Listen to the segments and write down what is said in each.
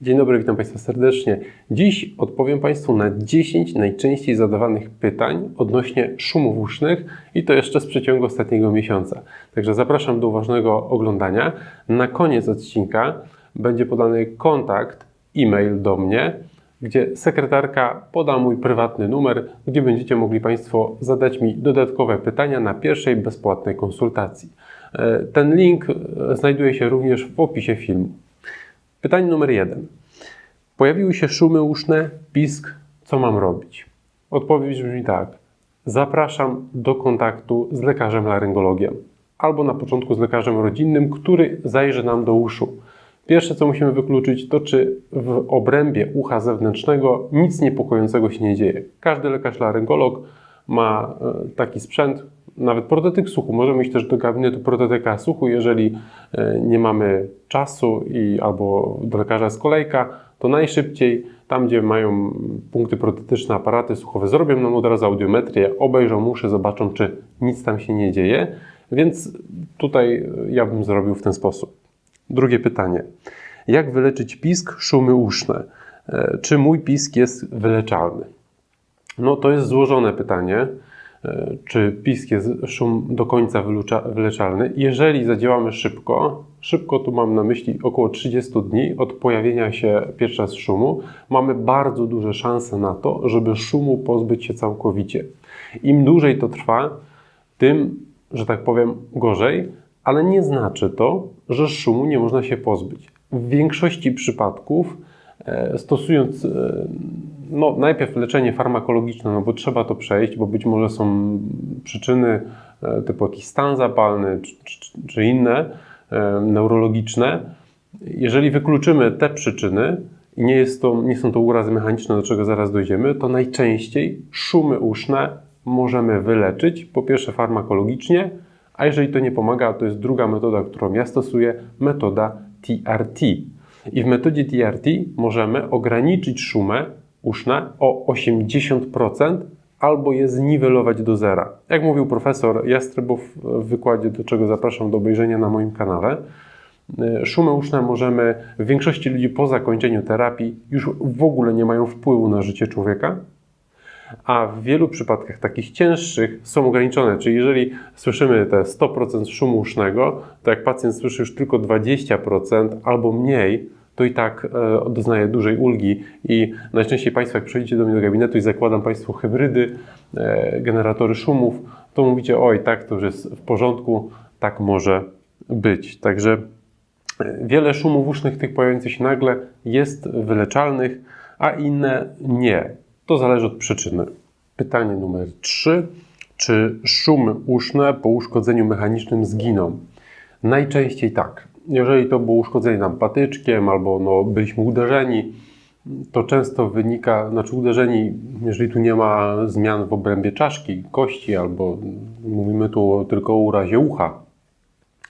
Dzień dobry, witam Państwa serdecznie. Dziś odpowiem Państwu na 10 najczęściej zadawanych pytań odnośnie szumów usznych i to jeszcze z przeciągu ostatniego miesiąca. Także zapraszam do uważnego oglądania. Na koniec odcinka będzie podany kontakt, e-mail do mnie, gdzie sekretarka poda mój prywatny numer, gdzie będziecie mogli Państwo zadać mi dodatkowe pytania na pierwszej bezpłatnej konsultacji. E, Ten link e, znajduje się również w opisie filmu. Pytanie numer jeden. Pojawiły się szumy uszne, pisk, co mam robić? Odpowiedź brzmi tak. Zapraszam do kontaktu z lekarzem laryngologiem albo na początku z lekarzem rodzinnym, który zajrzy nam do uszu. Pierwsze, co musimy wykluczyć, to czy w obrębie ucha zewnętrznego nic niepokojącego się nie dzieje. Każdy lekarz laryngolog ma e, taki sprzęt, nawet protetyk słuchu. Możemy iść też do gabinetu protetyka słuchu, jeżeli e, nie mamy czasu i albo do lekarza jest kolejka, to najszybciej tam, gdzie mają punkty protetyczne, aparaty słuchowe, zrobią nam od razu audiometrię, obejrzą uszy, zobaczą, czy nic tam się nie dzieje. Więc tutaj ja bym zrobił w ten sposób. Drugie pytanie. Jak wyleczyć pisk, szumy uszne? E, Czy mój pisk jest wyleczalny? No to jest złożone pytanie. E, Czy pisk jest szum do końca wyleczalny? Jeżeli zadziałamy szybko, szybko tu mam na myśli około 30 dni od pojawienia się pierwszy raz szumu, mamy bardzo duże szanse na to, żeby szumu pozbyć się całkowicie. Im dłużej to trwa, tym, że tak powiem, gorzej, ale nie znaczy to, że szumu nie można się pozbyć. W większości przypadków, e, stosując e, no, najpierw leczenie farmakologiczne, no bo trzeba to przejść, bo być może są przyczyny e, typu jakiś stan zapalny czy, czy, czy inne e, neurologiczne. Jeżeli wykluczymy te przyczyny i nie, jest to, nie są to urazy mechaniczne, do czego zaraz dojdziemy, to najczęściej szumy uszne możemy wyleczyć, po pierwsze farmakologicznie, a jeżeli to nie pomaga, to jest druga metoda, którą ja stosuję, metoda TRT. I w metodzie TRT możemy ograniczyć szumę uszne o 80% albo je zniwelować do zera. Jak mówił profesor Jastrebow w wykładzie, do czego zapraszam do obejrzenia na moim kanale, y, szumy uszne możemy w większości ludzi po zakończeniu terapii już w ogóle nie mają wpływu na życie człowieka, a w wielu przypadkach takich cięższych są ograniczone. Czyli jeżeli słyszymy te 100% szumu usznego, to jak pacjent słyszy już tylko 20% albo mniej, to i tak e, doznaje dużej ulgi i najczęściej Państwo, jak przyjdziecie do mnie do gabinetu i zakładam Państwu hybrydy, e, generatory szumów, to mówicie, oj, tak, to już jest w porządku, tak może być. Także e, wiele szumów usznych, tych pojawiających się nagle, jest wyleczalnych, a inne nie. To zależy od przyczyny. Pytanie numer 3. Czy szumy uszne po uszkodzeniu mechanicznym zginą? Najczęściej tak. Jeżeli to było uszkodzenie nam patyczkiem albo no, byliśmy uderzeni, to często wynika, znaczy uderzeni, jeżeli tu nie ma zmian w obrębie czaszki, kości, albo mówimy tu tylko o urazie ucha,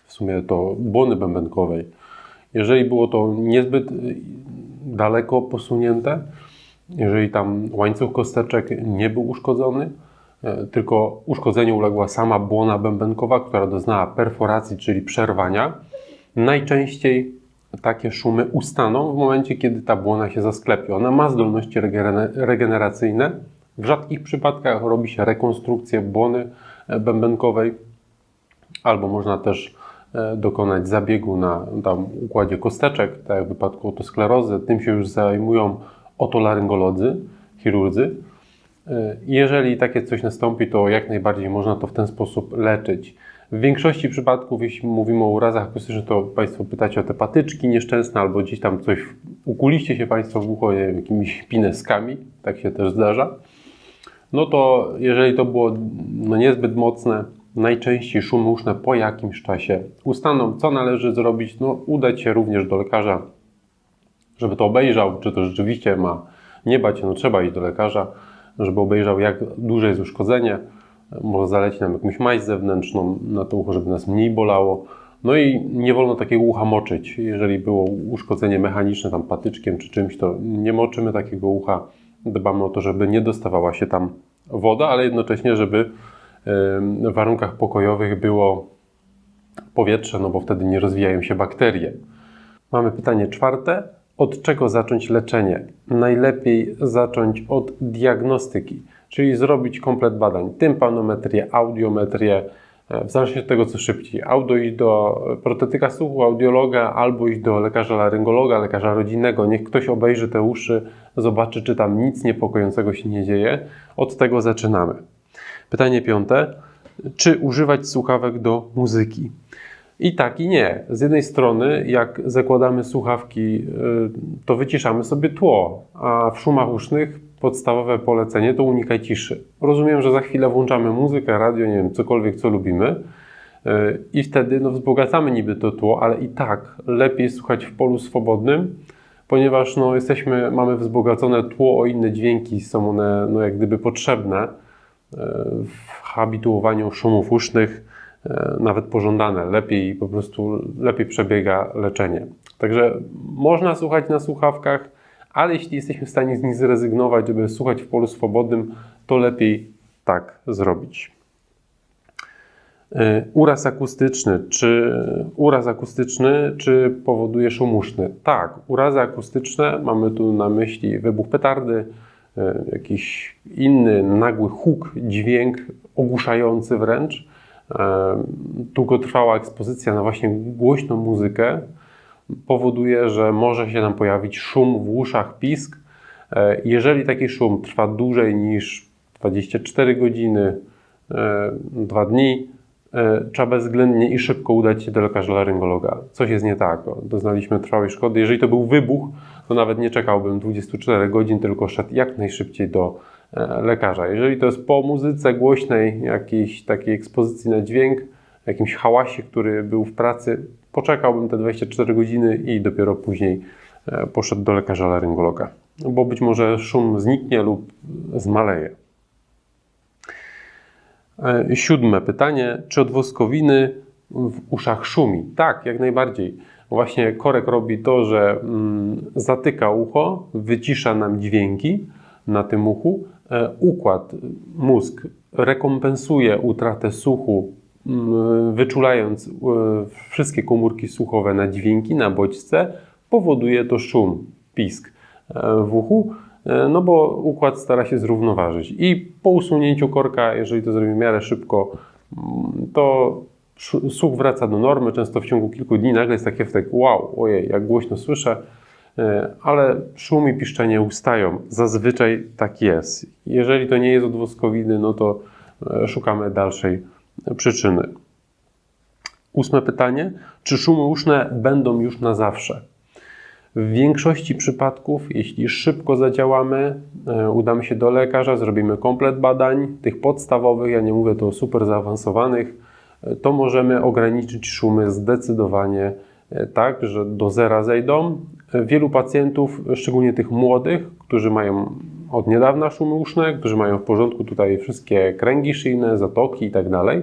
w sumie to błony bębenkowej. Jeżeli było to niezbyt daleko posunięte, jeżeli tam łańcuch kosteczek nie był uszkodzony, e, tylko uszkodzeniu uległa sama błona bębenkowa, która doznała perforacji, czyli przerwania, najczęściej takie szumy ustaną w momencie, kiedy ta błona się zasklepie. Ona ma zdolności regene- regeneracyjne. W rzadkich przypadkach robi się rekonstrukcję błony e, bębenkowej, albo można też e, dokonać zabiegu na tam, układzie kosteczek, tak jak w wypadku otosklerozy. Tym się już zajmują otolaryngolodzy, chirurdzy. E, Jeżeli takie coś nastąpi, to jak najbardziej można to w ten sposób leczyć. W większości przypadków, jeśli mówimy o urazach akustycznych, to Państwo pytacie o te patyczki nieszczęsne albo gdzieś tam coś, ukuliście się Państwo w ucho jakimiś pineskami, tak się też zdarza. No to jeżeli to było no, niezbyt mocne, najczęściej szumy uszne po jakimś czasie ustaną. Co należy zrobić? No, udać się również do lekarza, żeby to obejrzał, czy to rzeczywiście ma nie bać się, no trzeba iść do lekarza, żeby obejrzał jak duże jest uszkodzenie, może zaleci nam jakąś maź zewnętrzną na to ucho, żeby nas mniej bolało. No i nie wolno takiego ucha moczyć. Jeżeli było uszkodzenie mechaniczne tam patyczkiem czy czymś, to nie moczymy takiego ucha. Dbamy o to, żeby nie dostawała się tam woda, ale jednocześnie, żeby w warunkach pokojowych było powietrze, no bo wtedy nie rozwijają się bakterie. Mamy pytanie czwarte. od czego zacząć leczenie? Najlepiej zacząć od diagnostyki, czyli zrobić komplet badań, tympanometrię, audiometrię, e, w zależności od tego, co szybciej. Albo iść do protetyka słuchu, audiologa, albo iść do lekarza laryngologa, lekarza rodzinnego. Niech ktoś obejrzy te uszy, zobaczy, czy tam nic niepokojącego się nie dzieje. Od tego zaczynamy. Pytanie piąte. Czy używać słuchawek do muzyki? I tak, i nie. Z jednej strony, jak zakładamy słuchawki, y, to wyciszamy sobie tło, a w szumach usznych podstawowe polecenie to unikaj ciszy. Rozumiem, że za chwilę włączamy muzykę, radio, nie wiem, cokolwiek, co lubimy. y, I wtedy no, wzbogacamy niby to tło, ale i tak lepiej słuchać w polu swobodnym, ponieważ no, jesteśmy, mamy wzbogacone tło o inne dźwięki, są one no, jak gdyby potrzebne y, w habituowaniu szumów usznych E, nawet pożądane, lepiej po prostu lepiej przebiega leczenie. Także można słuchać na słuchawkach, ale jeśli jesteśmy w stanie z nich zrezygnować, żeby słuchać w polu swobodnym, to lepiej tak zrobić. E, uraz akustyczny. Czy uraz akustyczny, czy powoduje szum uszny? Tak, urazy akustyczne, mamy tu na myśli wybuch petardy, e, jakiś inny nagły huk, dźwięk ogłuszający wręcz długotrwała ekspozycja na właśnie głośną muzykę powoduje, że może się nam pojawić szum w uszach, pisk. E, jeżeli taki szum trwa dłużej niż 24 godziny, 2 e, dni, e, trzeba bezwzględnie i szybko udać się do lekarza laryngologa. Coś jest nie tak, doznaliśmy trwałej szkody. Jeżeli to był wybuch, to nawet nie czekałbym 24 godzin, tylko szedł jak najszybciej do lekarza. Jeżeli to jest po muzyce głośnej, jakiejś takiej ekspozycji na dźwięk, jakimś hałasie, który był w pracy, poczekałbym te 24 godziny i dopiero później e, poszedł do lekarza laryngologa, bo być może szum zniknie lub zmaleje. E, siódme pytanie, czy od woskowiny w uszach szumi? Tak, jak najbardziej. Właśnie korek robi to, że mm, zatyka ucho, wycisza nam dźwięki na tym uchu, E, układ, mózg rekompensuje utratę słuchu, wyczulając e, wszystkie komórki słuchowe na dźwięki, na bodźce, powoduje to szum, pisk e, w uchu, no bo układ stara się zrównoważyć. I po usunięciu korka, jeżeli to zrobimy w miarę szybko, to słuch wraca do normy, często w ciągu kilku dni nagle jest taki efekt, wow, ojej, jak głośno słyszę, E, ale szum i piszczenie ustają. Zazwyczaj tak jest. Jeżeli to nie jest od woskowiny, no to e, szukamy dalszej przyczyny. Ósme pytanie. Czy szumy uszne będą już na zawsze? W większości przypadków, jeśli szybko zadziałamy, e, udamy się do lekarza, zrobimy komplet badań, tych podstawowych, ja nie mówię tu o super zaawansowanych, to możemy ograniczyć szumy zdecydowanie tak, że do zera zejdą wielu pacjentów, szczególnie tych młodych, którzy mają od niedawna szumy uszne, którzy mają w porządku tutaj wszystkie kręgi szyjne, zatoki i tak e,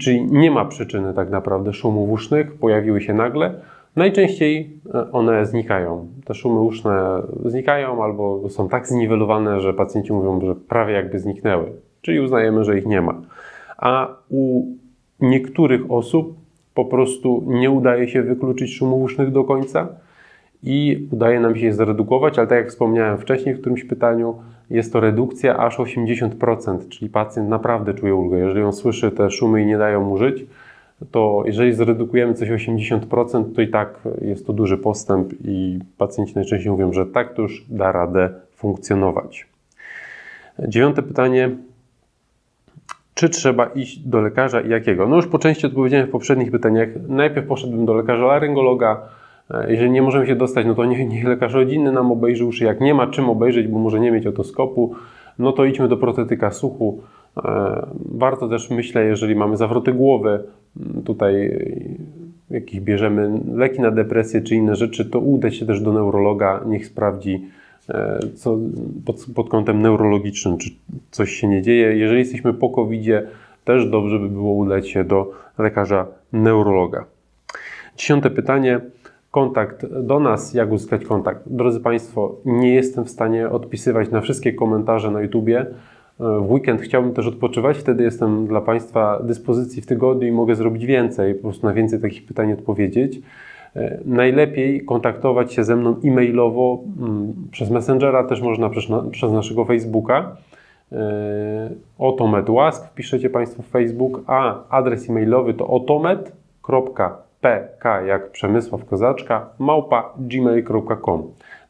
czyli nie ma przyczyny tak naprawdę szumów usznych, pojawiły się nagle, najczęściej e, one znikają. Te szumy uszne znikają albo są tak zniwelowane, że pacjenci mówią, że prawie jakby zniknęły, czyli uznajemy, że ich nie ma. A u niektórych osób po prostu nie udaje się wykluczyć szumów usznych do końca i udaje nam się je zredukować, ale tak jak wspomniałem wcześniej w którymś pytaniu, jest to redukcja aż 80%, czyli pacjent naprawdę czuje ulgę. Jeżeli on słyszy te szumy i nie dają mu żyć, to jeżeli zredukujemy coś o 80%, to i tak jest to duży postęp i pacjenci najczęściej mówią, że tak to już da radę funkcjonować. Dziewiąte pytanie, czy trzeba iść do lekarza i jakiego? No już po części odpowiedziałem w poprzednich pytaniach. Najpierw poszedłbym do lekarza laryngologa. E, jeżeli nie możemy się dostać, no to niech, niech lekarz rodzinny nam obejrzy uszy. Jak nie ma czym obejrzeć, bo może nie mieć otoskopu, no to idźmy do protetyka słuchu. E, warto też, myślę, jeżeli mamy zawroty głowy, tutaj jakieś bierzemy leki na depresję czy inne rzeczy, to udać się też do neurologa, niech sprawdzi E, co pod, pod kątem neurologicznym, czy coś się nie dzieje. Jeżeli jesteśmy po covid też dobrze by było udać się do lekarza neurologa. Dziesiąte pytanie. Kontakt do nas, jak uzyskać kontakt? Drodzy Państwo, nie jestem w stanie odpisywać na wszystkie komentarze na YouTubie. E, w weekend chciałbym też odpoczywać, wtedy jestem dla Państwa dyspozycji w tygodniu i mogę zrobić więcej, po prostu na więcej takich pytań odpowiedzieć. E, Najlepiej kontaktować się ze mną e-mailowo, mm, przez Messengera, też można przez, na, przez naszego Facebooka. E, Otomet Łask wpiszecie Państwo w Facebook, a adres e-mailowy to otomet.pk jak Przemysław Kozaczka małpa gmail.com.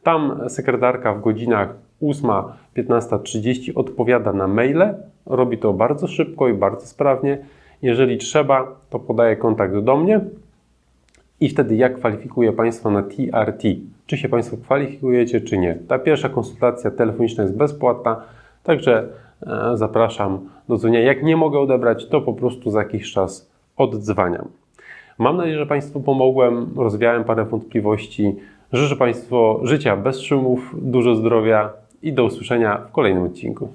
Tam sekretarka w godzinach 8-15.30 odpowiada na maile. Robi to bardzo szybko i bardzo sprawnie. Jeżeli trzeba, to podaje kontakt do mnie i wtedy ja kwalifikuję Państwa na TRT. Czy się Państwo kwalifikujecie, czy nie. Ta pierwsza konsultacja telefoniczna jest bezpłatna, także e, zapraszam do dzwonienia. Jak nie mogę odebrać, to po prostu za jakiś czas oddzwaniam. Mam nadzieję, że Państwu pomogłem, rozwiałem parę wątpliwości. Życzę Państwu życia bez szumów, dużo zdrowia i do usłyszenia w kolejnym odcinku.